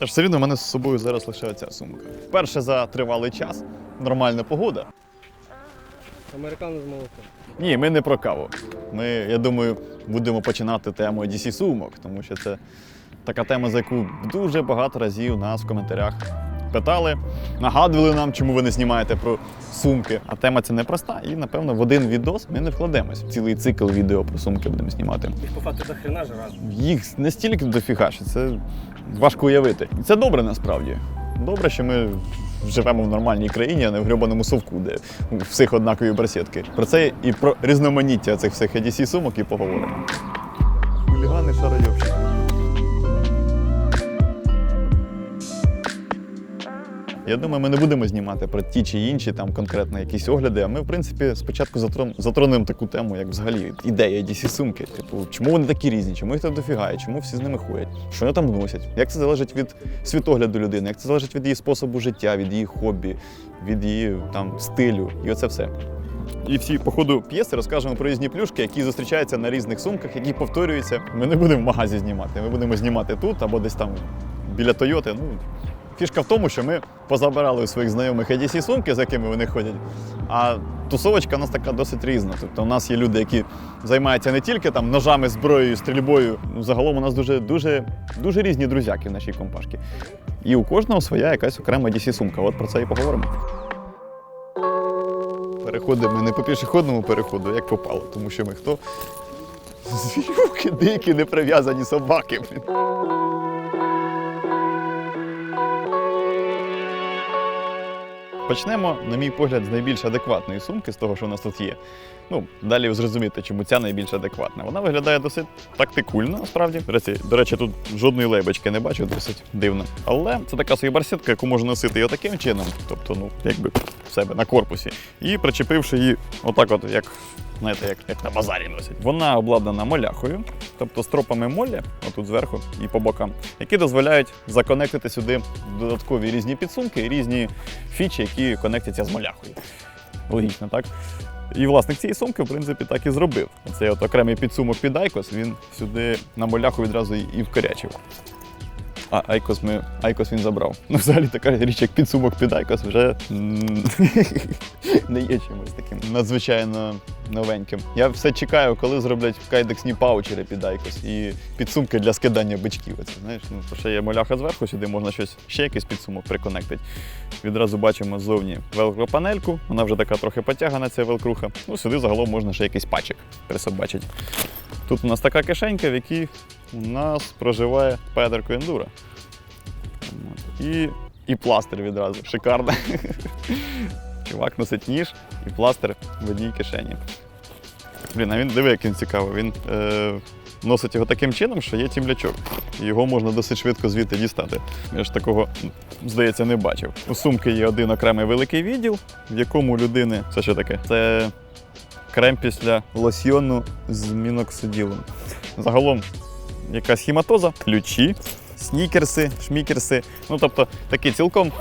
Але ж все рівно в мене з собою зараз лише ця сумка. Вперше за тривалий час, нормальна погода. Американо з молоком. Ні, ми не про каву. Ми, я думаю, будемо починати тему DC сумок, тому що це така тема, за яку дуже багато разів нас в коментарях питали, нагадували нам, чому ви не знімаєте про сумки. А тема ця непроста, і напевно в один відос ми не вкладемось. Цілий цикл відео про сумки будемо знімати. Їх по факту до хрена ж разом. Їх настільки дофіга, що це важко уявити. І це добре насправді. Добре, що ми живемо в нормальній країні, а не в грьобаному совку, де у всіх однакові барсетки. Про це і про різноманіття цих всіх ADC сумок і поговоримо. Хулігани шарайовщики. Я думаю, ми не будемо знімати про ті чи інші там конкретно якісь огляди. А ми, в принципі, спочатку затрон- затронемо таку тему, як взагалі ідея dc сумки. Типу, чому вони такі різні, чому їх так дофіга, і чому всі з ними ходять, що вони там носять, як це залежить від світогляду людини, як це залежить від її способу життя, від її хобі, від її там стилю, і оце все. І всі по ходу п'єси розкажемо про різні плюшки, які зустрічаються на різних сумках, які повторюються. Ми не будемо в магазі знімати, ми будемо знімати тут або десь там біля Тойоти. Ну, Фішка в тому, що ми позабирали у своїх знайомих EDC сумки, за якими вони ходять. А тусовочка у нас така досить різна. Тобто у нас є люди, які займаються не тільки там ножами, зброєю, стрільбою. Ну, загалом у нас дуже, дуже, дуже різні друзяки в нашій компашці. І у кожного своя якась окрема EDC сумка. От про це і поговоримо. Переходимо не по пішохідному переходу, як попало, тому що ми хто? Звірюки дикі, не прив'язані собаки. блін. Почнемо, на мій погляд, з найбільш адекватної сумки, з того, що у нас тут є. Ну, далі зрозуміти, чому ця найбільш адекватна. Вона виглядає досить тактикульно, насправді. До речі, тут жодної лейбочки не бачу, досить дивно. Але це така собі барсетка, яку можна носити і отаким чином, тобто, ну, якби в себе на корпусі. І причепивши її отак, от, як, знаєте, як, як на базарі носять. Вона обладнана моляхою, тобто стропами молі, отут зверху і по бокам, які дозволяють законектити сюди додаткові різні підсумки і різні фічі, які конектяться з моляхою. Логічно, так? І власник цієї сумки, в принципі, так і зробив. Цей от окремий підсумок під Айкос, він сюди на моляху відразу і вкорячив. А Айкос, ми, Айкос він забрав. Ну, взагалі така річ, як підсумок під Айкос, вже не є чимось таким надзвичайно новеньким. Я все чекаю, коли зроблять кайдексні паучери під Айкос і підсумки для скидання бичків. Оце, знаєш, ну, то ще є моляха зверху, сюди можна щось, ще якийсь підсумок приконектити. Відразу бачимо ззовні велкро-панельку, вона вже така трохи потягана, ця велкруха. Ну, сюди загалом можна ще якийсь пачик присобачити. Тут у нас така кишенька, в якій у нас проживає Педерко Ендура. От. І, і пластир відразу. Шикарно. Чувак носить ніж і пластир в одній кишені. Блін, а він диви, як він цікавий. Він е, носить його таким чином, що є тімлячок. Його можна досить швидко звідти дістати. Я ж такого, здається, не бачив. У сумки є один окремий великий відділ, в якому людини. Це що таке? Це крем після лосьйону з міноксиділом. Загалом якась хіматоза, ключі, снікерси, шмікерси. Ну тобто такий цілком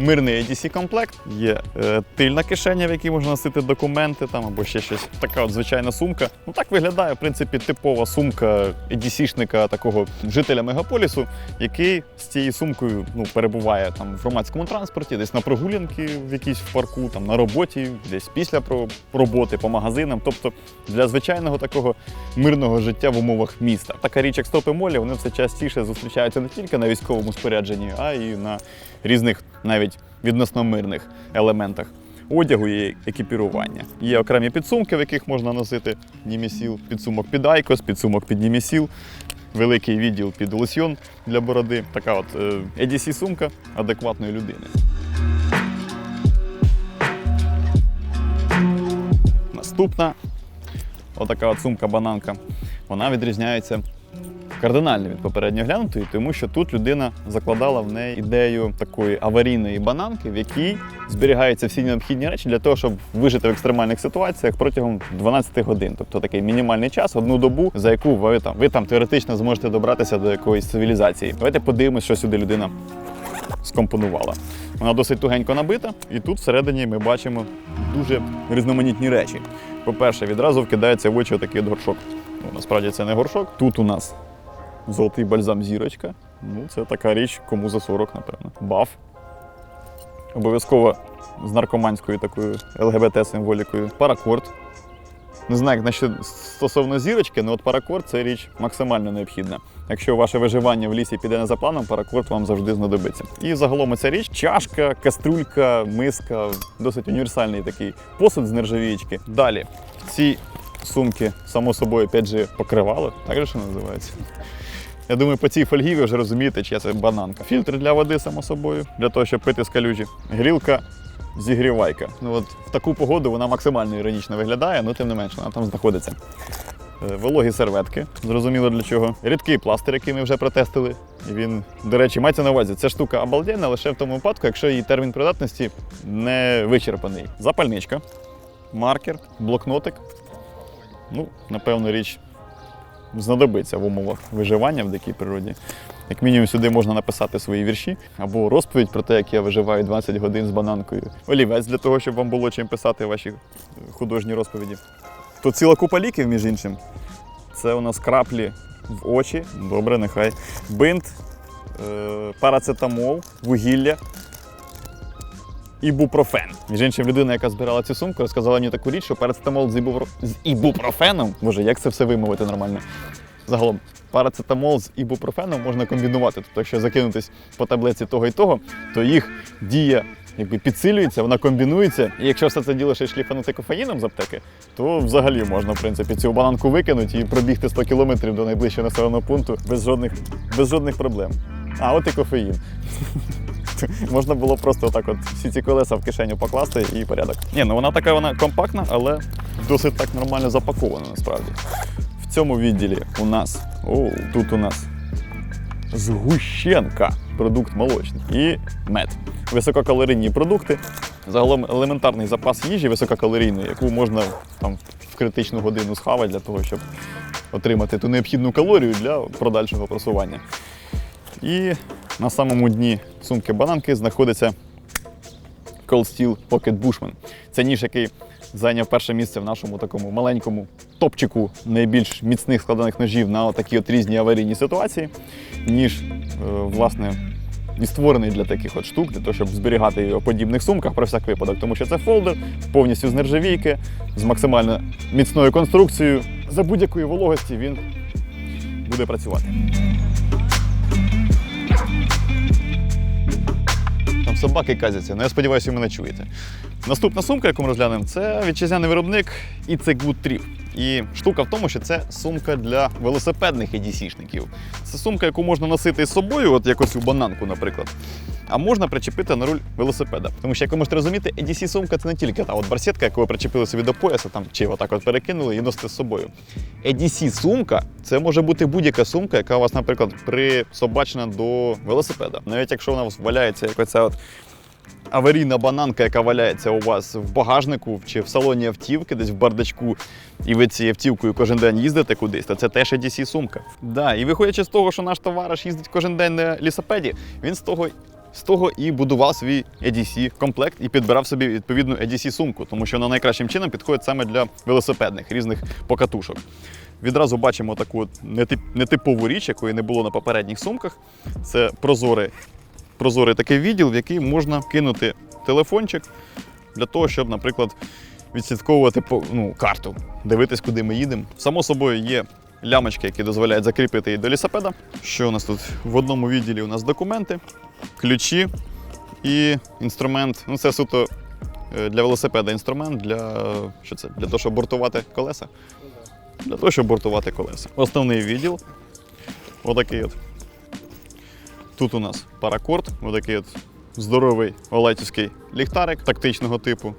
мирний EDC комплект. Є е, тильна кишеня, в якій можна носити документи там або ще щось. Така от звичайна сумка. Ну так виглядає, в принципі, типова сумка EDC-шника, такого жителя мегаполісу, який з цією сумкою ну, перебуває там в громадському транспорті, десь на прогулянки в якійсь в парку, там на роботі, десь після роботи по магазинам. Тобто для звичайного такого мирного життя в умовах міста. Така річ, як стопи молі, вони все частіше зустрічаються не тільки на військовому спорядженні, а й на різних навіть відносно мирних елементах. Одягу і екіпірування. Є окремі підсумки, в яких можна носити німісіл, підсумок під Айкос, підсумок під німісіл, великий відділ під лосьйон для бороди. Така от е, EDC сумка адекватної людини. Наступна отака от сумка-бананка. Вона відрізняється кардинально від попередньо глянутої, тому що тут людина закладала в неї ідею такої аварійної бананки, в якій зберігаються всі необхідні речі для того, щоб вижити в екстремальних ситуаціях протягом 12 годин. Тобто такий мінімальний час, одну добу, за яку ви там ви там теоретично зможете добратися до якоїсь цивілізації. Давайте подивимось, що сюди людина скомпонувала. Вона досить тугенько набита, і тут всередині ми бачимо дуже різноманітні речі. По-перше, відразу вкидається в очі отакий горшок. Ну, насправді це не горшок. Тут у нас золотий бальзам зірочка. Ну, це така річ, кому за 40, напевно. Баф. Обов'язково з наркоманською такою ЛГБТ-символікою. Паракорд. Не знаю, як стосовно зірочки, але от паракорд це річ максимально необхідна. Якщо ваше виживання в лісі піде не за планом, паракорд вам завжди знадобиться. І загалом ця річ чашка, каструлька, миска, досить універсальний такий посуд з нержавіючки. Далі ці сумки, само собою, опять же, покривало, так же що називається. Я думаю, по цій фольгі ви вже розумієте, чия це бананка. Фільтр для води, само собою, для того, щоб пити з калюжі. Грілка, зігрівайка. Ну от в таку погоду вона максимально іронічно виглядає, але тим не менше, вона там знаходиться. Е, Вологі серветки, зрозуміло для чого. Рідкий пластир, який ми вже протестили. Він, до речі, мається на увазі, ця штука обалденна лише в тому випадку, якщо її термін придатності не вичерпаний. Запальничка, маркер, блокнотик. Ну, напевно, річ знадобиться в умовах виживання в дикій природі. Як мінімум сюди можна написати свої вірші або розповідь про те, як я виживаю 20 годин з бананкою. Олівець для того, щоб вам було чим писати ваші е, художні розповіді. Тут ціла купа ліків, між іншим. Це у нас краплі в очі. Добре, нехай. Бинт, е, парацетамол, вугілля. Ібупрофен. Між людина, яка збирала цю сумку, розказала мені таку річ, що парацетамол з, ібупро... з ібупрофеном. Боже, як це все вимовити нормально? Загалом, парацетамол з ібупрофеном можна комбінувати. Тобто, якщо закинутись по таблиці того і того, то їх дія якби підсилюється, вона комбінується. І якщо все це діло ще й шліфанути кофеїном з аптеки, то взагалі можна, в принципі, цю бананку викинути і пробігти 100 кілометрів до найближчого населеного пункту без жодних, без жодних проблем. А от і кофеїн. Можна було просто отак от всі ці колеса в кишеню покласти і порядок. Ні, ну вона така вона компактна, але досить так нормально запакована насправді. В цьому відділі у нас, о, тут у нас згущенка, продукт молочний, і мед. Висококалорійні продукти. Загалом елементарний запас їжі висококалорійної, яку можна там в критичну годину схавати для того, щоб отримати ту необхідну калорію для подальшого просування. І на самому дні сумки бананки знаходиться Cold Steel Pocket Bushman. Це ніж, який зайняв перше місце в нашому такому маленькому топчику найбільш міцних складених ножів на такі от різні аварійні ситуації. Ніж, е, власне, і створений для таких от штук, для того, щоб зберігати його в подібних сумках про всяк випадок, тому що це фолдер повністю з нержавійки, з максимально міцною конструкцією. За будь-якої вологості він буде працювати. Собаки казяться, але я сподіваюся, ви мене чуєте. Наступна сумка, яку ми розглянемо, це вітчизняний виробник a Good Trip. І штука в тому, що це сумка для велосипедних EDC-шників. Це сумка, яку можна носити з собою, от якось у бананку, наприклад. А можна причепити на руль велосипеда. Тому що, як ви можете розуміти, EDC-сумка це не тільки та от барсетка, яку ви причепили собі до пояса, там, чи отак от перекинули і носите з собою. EDC-сумка це може бути будь-яка сумка, яка у вас, наприклад, присобачена до велосипеда. Навіть якщо вона у валяється як оця от аварійна бананка, яка валяється у вас в багажнику чи в салоні автівки, десь в бардачку, і ви цією автівкою кожен день їздите кудись, то це теж EDC сумка. Да, і виходячи з того, що наш товариш їздить кожен день на лісопеді, він з того. З того і будував свій EDC комплект і підбирав собі відповідну EDC сумку, тому що вона найкращим чином підходить саме для велосипедних різних покатушок. Відразу бачимо таку нетип- нетипову річ, якої не було на попередніх сумках. Це прозорий прозорий такий відділ, в який можна кинути телефончик для того, щоб, наприклад, відслідковувати ну, карту, дивитись, куди ми їдемо. Само собою є лямочки, які дозволяють закріпити її до лісопеда. Що у нас тут? В одному відділі у нас документи, ключі і інструмент. Ну, це суто е, для велосипеда інструмент для, що це? для того, щоб бортувати колеса. Для того, щоб бортувати колеса. Основний відділ. Отакий от. Тут у нас паракорд, отакий от здоровий олетівський ліхтарик тактичного типу.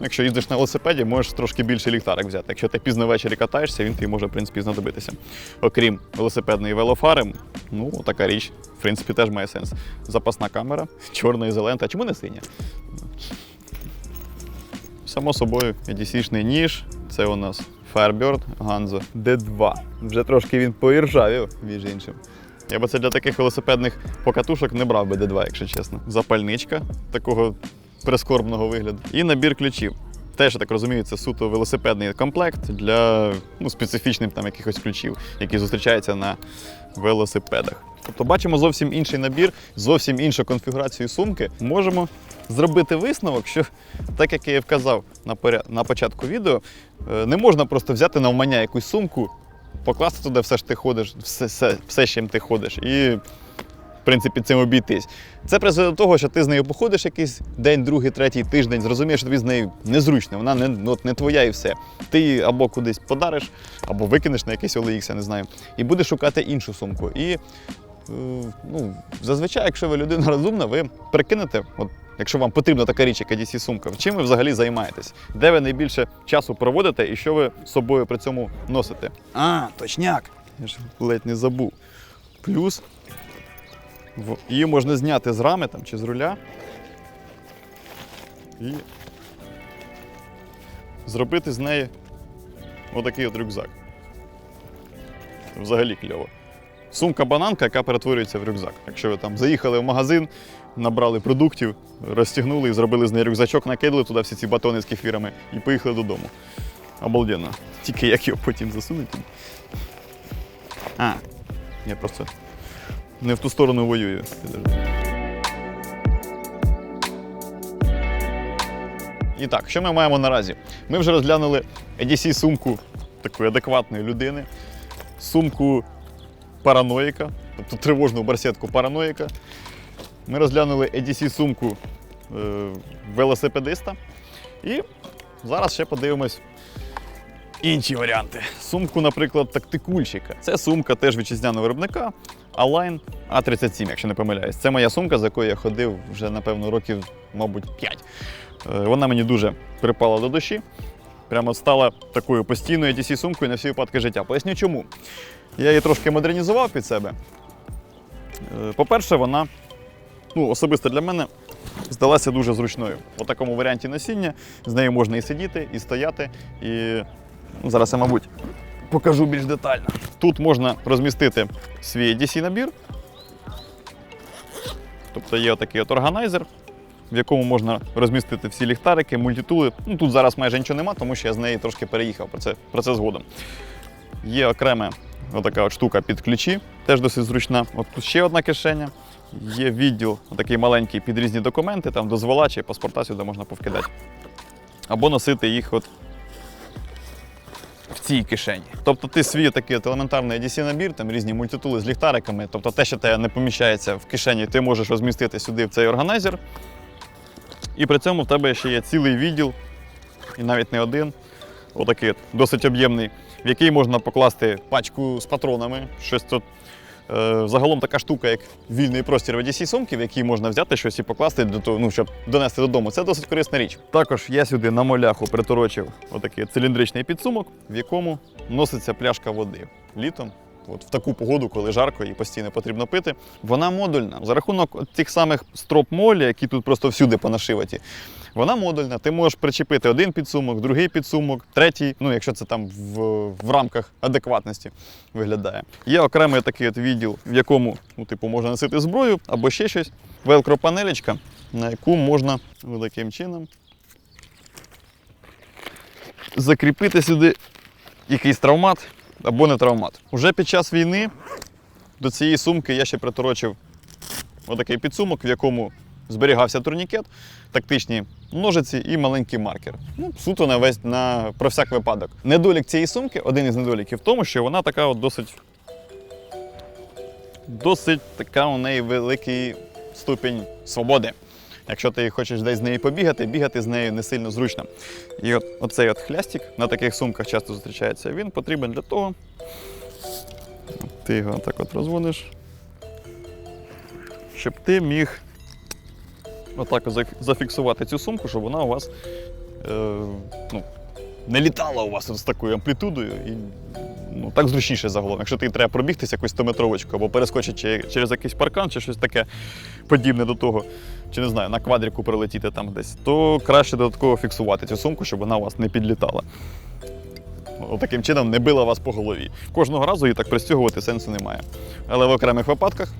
Якщо їздиш на велосипеді, можеш трошки більше ліхтарик взяти. Якщо ти пізно ввечері катаєшся, він тобі може в принципі знадобитися. Окрім велосипедної велофари, ну така річ, в принципі, теж має сенс. Запасна камера, чорна ізолента. Чому не синя? Само собою, EDC-шний ніж. Це у нас Firebird Ganzo D2. Вже трошки він поіржавів, між іншим. Я би це для таких велосипедних покатушок не брав би D2, якщо чесно. Запальничка такого прискорбного вигляду. І набір ключів. Теж, я так розумію, це суто велосипедний комплект для ну, специфічних там якихось ключів, які зустрічаються на велосипедах. Тобто бачимо зовсім інший набір, зовсім іншу конфігурацію сумки. Можемо зробити висновок, що так як я і вказав на, на початку відео, е, не можна просто взяти навмання якусь сумку, покласти туди все ж ти ходиш, все, все, все з чим ти ходиш, і в принципі цим обійтись. Це призведе до того, що ти з нею походиш якийсь день, другий, третій тиждень, зрозумієш, що тобі з нею незручно, вона не, ну, от не твоя і все. Ти її або кудись подариш, або викинеш на якийсь OLX, я не знаю, і будеш шукати іншу сумку. І ну, зазвичай, якщо ви людина розумна, ви прикинете, от, якщо вам потрібна така річ, як ADC сумка, чим ви взагалі займаєтесь? Де ви найбільше часу проводите і що ви з собою при цьому носите? А, точняк! Я ж ледь не забув. Плюс її можна зняти з рами там, чи з руля і зробити з неї отакий от рюкзак. Взагалі кльово. Сумка-бананка, яка перетворюється в рюкзак. Якщо ви там заїхали в магазин, набрали продуктів, розтягнули і зробили з неї рюкзачок, накидали туди всі ці батони з кефірами і поїхали додому. Обалденно. Тільки як його потім засунути. А, я просто не в ту сторону воюю. І так, що ми маємо наразі? Ми вже розглянули EDC сумку такої адекватної людини, сумку параноїка, тобто тривожну барсетку параноїка. Ми розглянули EDC сумку е, велосипедиста. І зараз ще подивимось інші варіанти. Сумку, наприклад, тактикульщика. Це сумка теж вітчизняного виробника Align A37, якщо не помиляюсь. Це моя сумка, з якою я ходив вже, напевно, років, мабуть, 5. Е, Вона мені дуже припала до душі. Прямо стала такою постійною dc сумкою на всі випадки життя. Поясню чому. Я її трошки модернізував під себе. Е, По-перше, вона ну, особисто для мене здалася дуже зручною. У такому варіанті носіння з нею можна і сидіти, і стояти, і ну, зараз я, мабуть, покажу більш детально. Тут можна розмістити свій DC набір. Тобто є отакий от органайзер, в якому можна розмістити всі ліхтарики, мультитули. Ну, тут зараз майже нічого нема, тому що я з неї трошки переїхав про це, про це згодом. Є окрема отака от штука під ключі, теж досить зручна. От тут ще одна кишеня. Є відділ такий маленький під різні документи, там дозвола чи паспорта сюди можна повкидати. Або носити їх от в цій кишені. Тобто ти свій такий от елементарний DC набір, там різні мультитули з ліхтариками, тобто те, що тебе не поміщається в кишені, ти можеш розмістити сюди в цей органайзер. І при цьому в тебе ще є цілий відділ, і навіть не один, отакий от, досить об'ємний, в який можна покласти пачку з патронами, щось тут. Е, загалом така штука, як вільний простір в одісі сумки, в який можна взяти щось і покласти, до того, ну, щоб донести додому. Це досить корисна річ. Також я сюди на моляху приторочив отакий циліндричний підсумок, в якому носиться пляшка води літом. От в таку погоду, коли жарко і постійно потрібно пити. Вона модульна. За рахунок тих самих строп молі, які тут просто всюди понашиваті. Вона модульна. Ти можеш причепити один підсумок, другий підсумок, третій, ну якщо це там в, в рамках адекватності виглядає. Є окремий такий от відділ, в якому ну, типу, можна носити зброю або ще щось. Велкро-панелечка, на яку можна таким чином закріпити сюди якийсь травмат або не травмат. Уже під час війни до цієї сумки я ще приторочив отакий підсумок, в якому зберігався турнікет, тактичні ножиці і маленький маркер. Ну, суто на весь на про всяк випадок. Недолік цієї сумки, один із недоліків в тому, що вона така от досить. Досить така у неї великий ступінь свободи. Якщо ти хочеш десь з нею побігати, бігати з нею не сильно зручно. І от оцей от хлястик на таких сумках часто зустрічається. Він потрібен для того. Ти його так от розводиш, щоб ти міг отак зафіксувати цю сумку, щоб вона у вас е, ну, не літала у вас з такою амплітудою. І ну, так зручніше загалом. Якщо тобі треба пробігтися якусь 100-метровочку або перескочити через якийсь паркан чи щось таке подібне до того, чи не знаю, на квадріку прилетіти там десь, то краще додатково фіксувати цю сумку, щоб вона у вас не підлітала. Таким чином не била вас по голові. Кожного разу її так пристягувати сенсу немає. Але в окремих випадках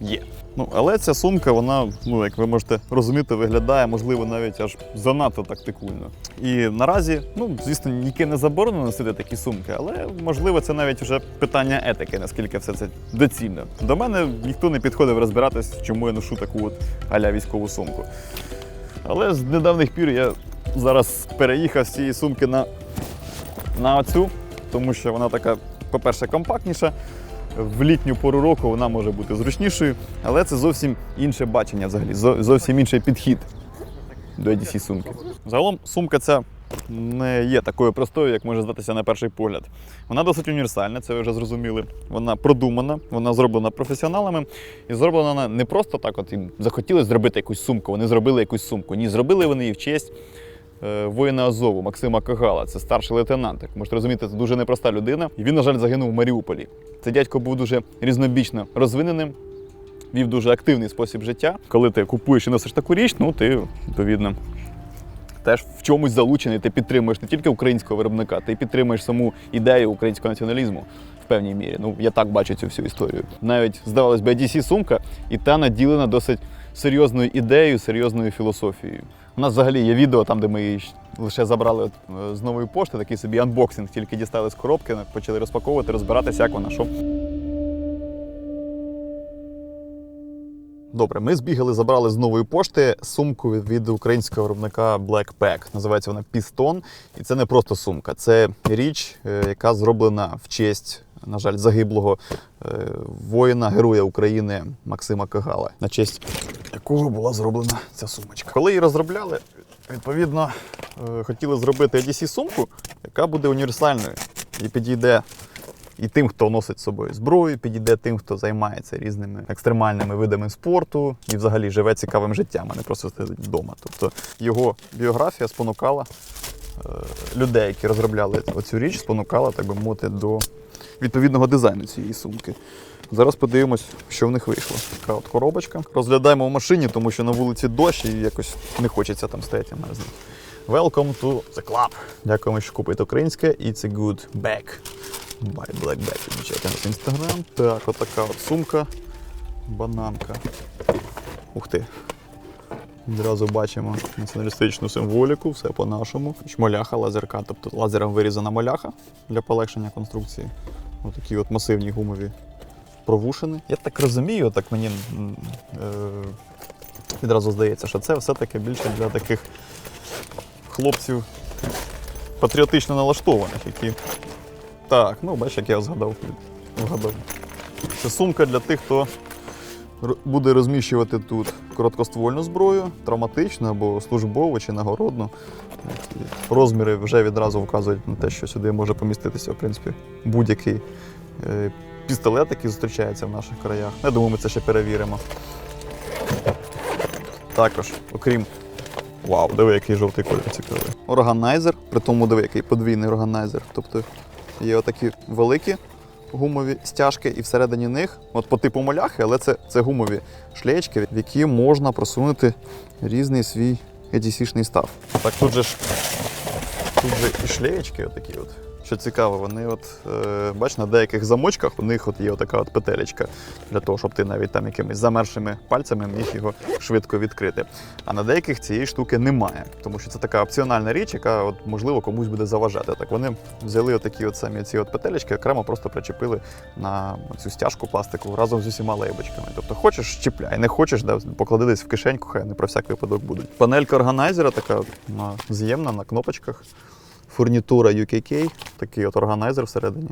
є. Ну, але ця сумка, вона, ну, як ви можете розуміти, виглядає, можливо, навіть аж занадто тактикульно. І наразі, ну, звісно, ніке не заборонено носити такі сумки, але можливо, це навіть вже питання етики, наскільки все це доцільно. До мене ніхто не підходив розбиратись, чому я ношу таку от аля військову сумку. Але з недавніх пір я зараз переїхав з цієї сумки на, на оцю, тому що вона така, по-перше, компактніша. В літню пору року вона може бути зручнішою, але це зовсім інше бачення взагалі, зовсім інший підхід до EDC сумки. Загалом сумка ця не є такою простою, як може здатися на перший погляд. Вона досить універсальна, це ви вже зрозуміли. Вона продумана, вона зроблена професіоналами і зроблена вона не просто так, от їм захотілося зробити якусь сумку, вони зробили якусь сумку. Ні, зробили вони її в честь е, воїна Азову Максима Кагала. Це старший лейтенант. Як можете розуміти, це дуже непроста людина. І він, на жаль, загинув в Маріуполі. Цей дядько був дуже різнобічно розвиненим, вів дуже активний спосіб життя. Коли ти купуєш і носиш таку річ, ну ти відповідно. Теж в чомусь залучений, ти підтримуєш не тільки українського виробника, ти підтримуєш саму ідею українського націоналізму в певній мірі. Ну, я так бачу цю всю історію. Навіть здавалось би, DC сумка, і та наділена досить серйозною ідеєю, серйозною філософією. У нас взагалі є відео там, де ми лише забрали е, з нової пошти, такий собі анбоксинг, тільки дістали з коробки, почали розпаковувати, розбиратися, як вона що. Добре, ми збігали, забрали з нової пошти сумку від, українського виробника Blackpack. Називається вона Piston. І це не просто сумка, це річ, е, яка зроблена в честь, на жаль, загиблого е, воїна, героя України Максима Кагала, на честь якого була зроблена ця сумочка. Коли її розробляли, відповідно, е, хотіли зробити EDC сумку, яка буде універсальною і підійде і тим, хто носить з собою зброю, підійде тим, хто займається різними екстремальними видами спорту і взагалі живе цікавим життям, а не просто сидить вдома. Тобто його біографія спонукала е, людей, які розробляли оцю річ, спонукала, так би мовити, до відповідного дизайну цієї сумки. Зараз подивимось, що в них вийшло. Така от коробочка. Розглядаємо в машині, тому що на вулиці дощ і якось не хочеться там стояти. Welcome to the club. Дякуємо, що купуєте українське. It's a good bag. By Blackback. Відмічайте нас інстаграм. Так, отака от сумка. Бананка. Ух ти. Відразу бачимо націоналістичну символіку, все по-нашому. Моляха, лазерка, тобто лазером вирізана моляха для полегшення конструкції. Отакі от масивні гумові провушини. Я так розумію, так мені е, відразу здається, що це все-таки більше для таких хлопців патріотично налаштованих, які. Так, ну бачиш, як я згадав. Вгадав. Це сумка для тих, хто буде розміщувати тут короткоствольну зброю, травматичну або службову чи нагородну. Розміри вже відразу вказують на те, що сюди може поміститися, в принципі, будь-який е, пістолет, який зустрічається в наших краях. Я думаю, ми це ще перевіримо. Також, окрім. Вау, диви, який жовтий колір цікавий. Органайзер, при тому диви, який подвійний органайзер. Тобто є отакі великі гумові стяжки, і всередині них, от по типу моляхи, але це, це гумові шлеєчки, в які можна просунути різний свій EDC-шний став. Так, тут же ж тут же і шлеєчки отакі от. Що цікаво, вони от, е, бач, на деяких замочках у них от є отака от петелечка для того, щоб ти навіть там якимись замершими пальцями міг його швидко відкрити. А на деяких цієї штуки немає, тому що це така опціональна річ, яка от, можливо комусь буде заважати. Так вони взяли отакі от самі ці от петелечки, окремо просто причепили на цю стяжку пластикову разом з усіма лейбочками. Тобто хочеш чіпляй, не хочеш, да, поклади десь в кишеньку, хай вони про всяк випадок будуть. Панелька органайзера така на, з'ємна на кнопочках. Фурнітура UKK, такий от органайзер всередині.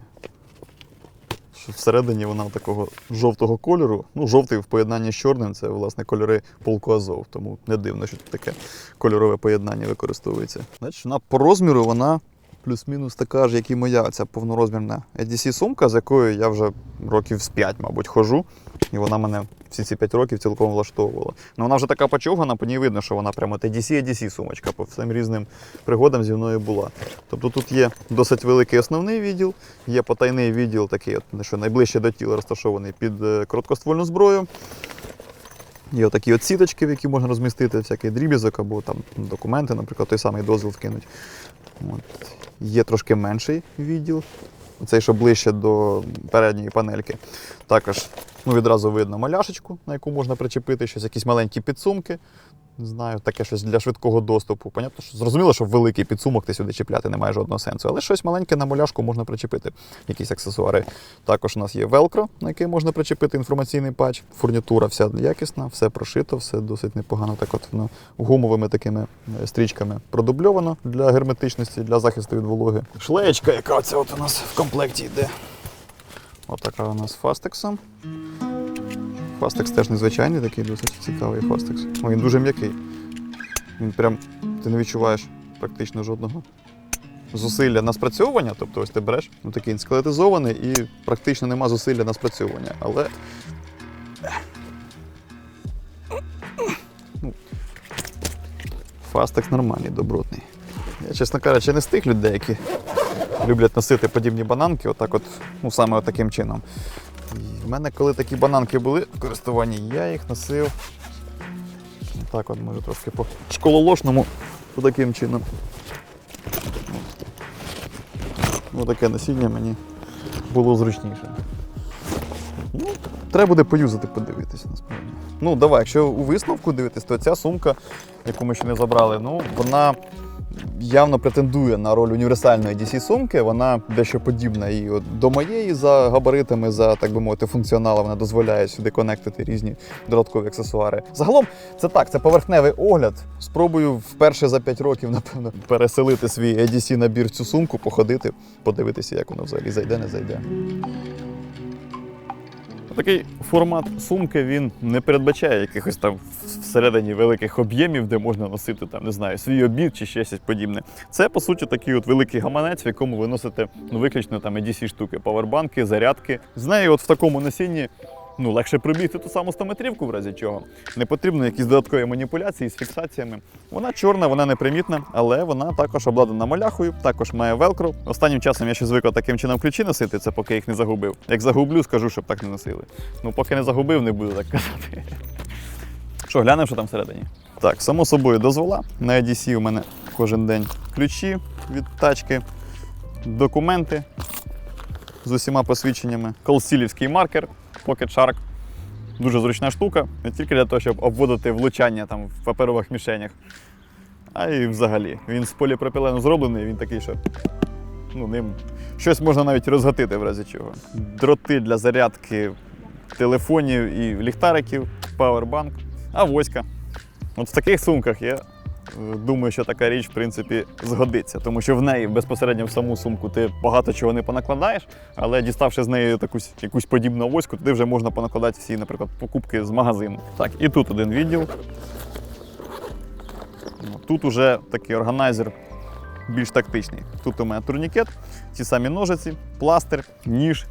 Всередині вона такого жовтого кольору. Ну, жовтий в поєднанні з чорним це, власне, кольори полку Азов. Тому не дивно, що таке кольорове поєднання використовується. Значить, вона по розміру вона плюс-мінус така ж, як і моя ця повнорозмірна EDC сумка, з якою я вже років з 5, мабуть, хожу. І вона мене всі ці 5 років цілком влаштовувала. Ну вона вже така почовгана, по ній видно, що вона прямо EDC EDC сумочка по всім різним пригодам зі мною була. Тобто тут є досить великий основний відділ, є потайний відділ, такий, що найближче до тіла розташований під е, короткоствольну зброю. Є отакі от сіточки, в які можна розмістити всякий дрібізок або там документи, наприклад, той самий дозвіл вкинуть. От. Є трошки менший відділ. Цей, що ближче до передньої панельки. Також ну, відразу видно маляшечку, на яку можна причепити, щось, якісь маленькі підсумки. Не знаю, таке щось для швидкого доступу. Понятно, що зрозуміло, що великий підсумок ти сюди чіпляти немає жодного сенсу, але щось маленьке на моляшку можна причепити, якісь аксесуари. Також у нас є велкро, на який можна причепити інформаційний патч. Фурнітура вся якісна, все прошито, все досить непогано. Так от воно гумовими такими е, стрічками продубльовано для герметичності, для захисту від вологи. Шлеєчка, яка оця от у нас в комплекті йде. Отака у нас фастексом. Фастекс теж незвичайний, такий досить цікавий фастекс. О, він дуже м'який. Він прям ти не відчуваєш практично жодного зусилля на спрацьовування. Тобто ось ти береш, ну такий скелетизований і практично нема зусилля на спрацьовування. Але. Ну, Фастекс нормальний, добротний. Я, чесно кажучи, не з тих людей, які люблять носити подібні бананки, отак от, ну саме от таким чином. І в мене, коли такі бананки були в користуванні, я їх носив. Так от, може, трошки по школолошному, таким чином. Ну, таке носіння мені було зручніше. Ну, треба буде поюзати, подивитися насправді. Ну, давай, якщо у висновку дивитись, то ця сумка, яку ми ще не забрали, ну, вона явно претендує на роль універсальної DC сумки. Вона дещо подібна і до моєї за габаритами, за так би мовити, функціоналом. Вона дозволяє сюди конектити різні додаткові аксесуари. Загалом, це так, це поверхневий огляд. Спробую вперше за 5 років, напевно, переселити свій EDC набір цю сумку, походити, подивитися, як воно взагалі зайде, не зайде. Такий формат сумки він не передбачає якихось там всередині великих об'ємів, де можна носити там, не знаю, свій обід чи ще щось подібне. Це по суті такий от великий гаманець, в якому ви носите ну, виключно там EDC штуки, павербанки, зарядки. З нею, от в такому носінні. Ну, легше прибігти ту саму 100-метрівку, в разі чого. Не потрібно якісь додаткові маніпуляції з фіксаціями. Вона чорна, вона непримітна, але вона також обладнана маляхою, також має велкро. Останнім часом я ще звикла таким чином ключі носити, це поки їх не загубив. Як загублю, скажу, щоб так не носили. Ну, поки не загубив, не буду так казати. Що, глянемо, що там всередині? Так, само собою дозвола. На EDC у мене кожен день ключі від тачки, документи з усіма посвідченнями, колстілівський маркер, Pocket Shark. Дуже зручна штука, не тільки для того, щоб обводити влучання там в паперових мішенях, а й взагалі. Він з поліпропілену зроблений, він такий, що ну, ним щось можна навіть розгатити в разі чого. Дроти для зарядки телефонів і ліхтариків, павербанк, авоська. От в таких сумках е, думаю, що така річ, в принципі, згодиться, тому що в неї безпосередньо в саму сумку ти багато чого не понакладаєш, але діставши з неї якусь, якусь подібну авоську, туди вже можна понакладати всі, наприклад, покупки з магазину. Так, і тут один відділ. Тут уже такий органайзер більш тактичний. Тут у мене турнікет, ті самі ножиці, пластир, ніж.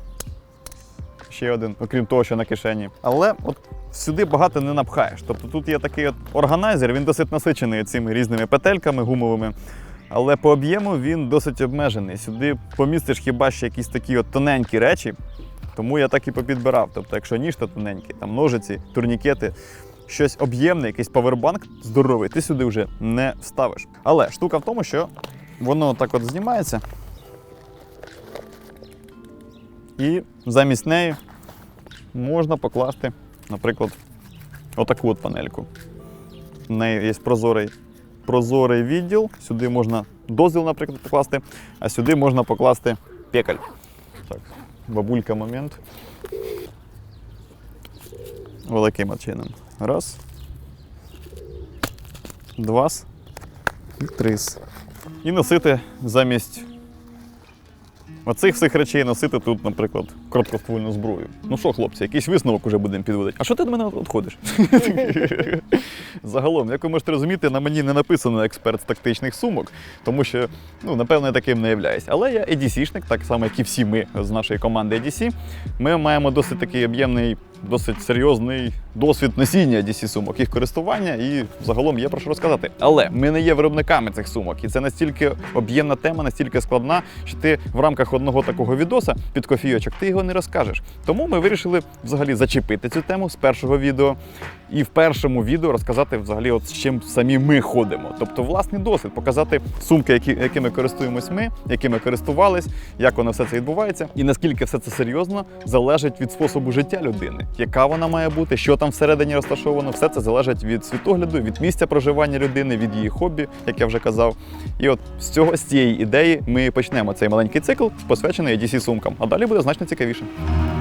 Ще один, окрім того, що на кишені. Але от сюди багато не напхаєш. Тобто тут є такий от органайзер, він досить насичений цими різними петельками гумовими. Але по об'єму він досить обмежений. Сюди помістиш хіба що якісь такі от тоненькі речі. Тому я так і попідбирав. Тобто, якщо ніж, то тоненькі, там ножиці, турнікети, щось об'ємне, якийсь павербанк здоровий, ти сюди вже не вставиш. Але штука в тому, що воно так от знімається. І замість неї можна покласти, наприклад, отаку от панельку. В неї є прозорий, прозорий відділ. Сюди можна дозвіл, наприклад, покласти, а сюди можна покласти пекаль. Так, бабулька момент. Великим чином. Раз. Два. І три. І носити замість Оцих всіх речей носити тут, наприклад, короткоствольну зброю. Ну що, хлопці, якийсь висновок уже будемо підводити. А що ти до мене відходиш? Загалом, як ви можете розуміти, на мені не написано експерт з тактичних сумок, тому що, ну, напевно, я таким не являюсь. Але я EDC-шник, так само, як і всі ми з нашої команди EDC. Ми маємо досить такий об'ємний, досить серйозний досвід носіння EDC сумок, їх користування, і загалом є про що розказати. Але ми не є виробниками цих сумок, і це настільки об'ємна тема, настільки складна, що ти в рамках одного такого відоса під кофійочок ти його цього не розкажеш. Тому ми вирішили взагалі зачепити цю тему з першого відео. І в першому відео розказати взагалі, от з чим самі ми ходимо. Тобто власний досвід, показати сумки, які, якими користуємось ми, якими користувались, як воно все це відбувається, і наскільки все це серйозно залежить від способу життя людини, яка вона має бути, що там всередині розташовано. Все це залежить від світогляду, від місця проживання людини, від її хобі, як я вже казав. І от з цього з цієї ідеї ми почнемо цей маленький цикл, посвячений EDC сумкам. А далі буде значно цікавіше. information.